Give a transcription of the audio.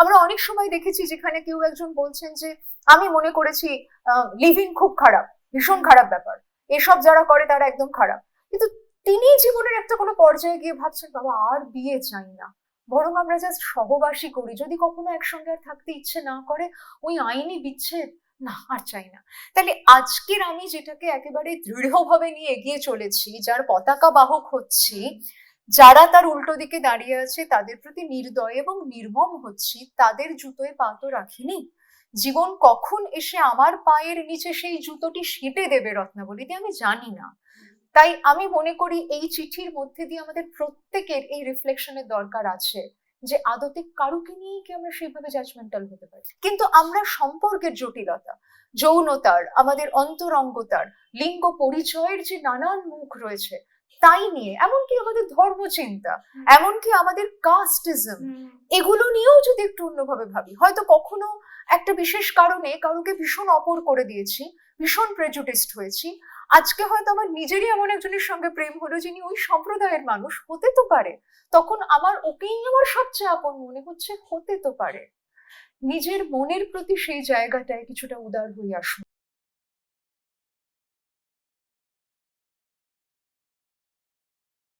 আমরা অনেক সময় দেখেছি যেখানে কেউ একজন বলছেন যে, আমি মনে করেছি লিভিং খুব খারাপ, ভীষণ খারাপ ব্যাপার। এসব যারা করে তারা একদম খারাপ। কিন্তু তিনি জীবনের একটা কোনো পর্যায়ে গিয়ে ভাবছেন, বাবা, আর বিয়ে চাই না। বরং আমরা জাস্ট সহবাসী করি। যদি কখনো একসঙ্গে আর থাকতে ইচ্ছে না করে, ওই আইনি বিচ্ছেদ, না, আর চাই না। তাহলে আজকের আমি যেটাকে একেবারে দৃঢ়ভাবে নিয়ে এগিয়ে চলেছি, যার পতাকা বাহক হচ্ছি যারা তার উল্টো দিকে দাঁড়িয়ে আছে, তাদের প্রতি নির্দয় এবং নির্মম হচ্ছি, তাদের জুতোয় পা তো রাখিনি। জীবন কখন এসে আমার পায়ের নিচে সেই জুতোটি সেঁটে দেবে রত্নাবলীতে আমি জানি না। তাই আমি মনে করি এই চিঠির মধ্যে দিয়ে আমাদের প্রত্যেকের এই রিফ্লেকশনের দরকার আছে যে আদতে কারুকে নিয়েই কি আমরা সেইভাবে জাজমেন্টাল হতে পারি? কিন্তু আমরা সম্পর্কের জটিলতা, যৌনতার, আমাদের অন্তরঙ্গতার, লিঙ্গ পরিচয়ের যে নানান মুখ রয়েছে তাই নিয়ে এমনকি আমাদের ধর্মচিন্তা এমনকি আমাদের কাস্টিজম এগুলো নিয়েও যদি একটু অন্যভাবে ভাবি হয়তো কখনো একটা বিশেষ কারণে কারুকে ভীষণ অপর করে দিয়েছি ভীষণ প্রেজুডিস্ট হয়েছি। আজকে হয়তো আমার নিজেরই এমন একজনের সঙ্গে প্রেম হলো যিনি ওই সম্প্রদায়ের মানুষ হতে তো পারে। তখন আমার ওকেই আমার সবচেয়ে আপন মনে হচ্ছে হতে তো পারে। নিজের মনের প্রতি সেই জায়গাটায় কিছুটা উদার হয়ে আসুন।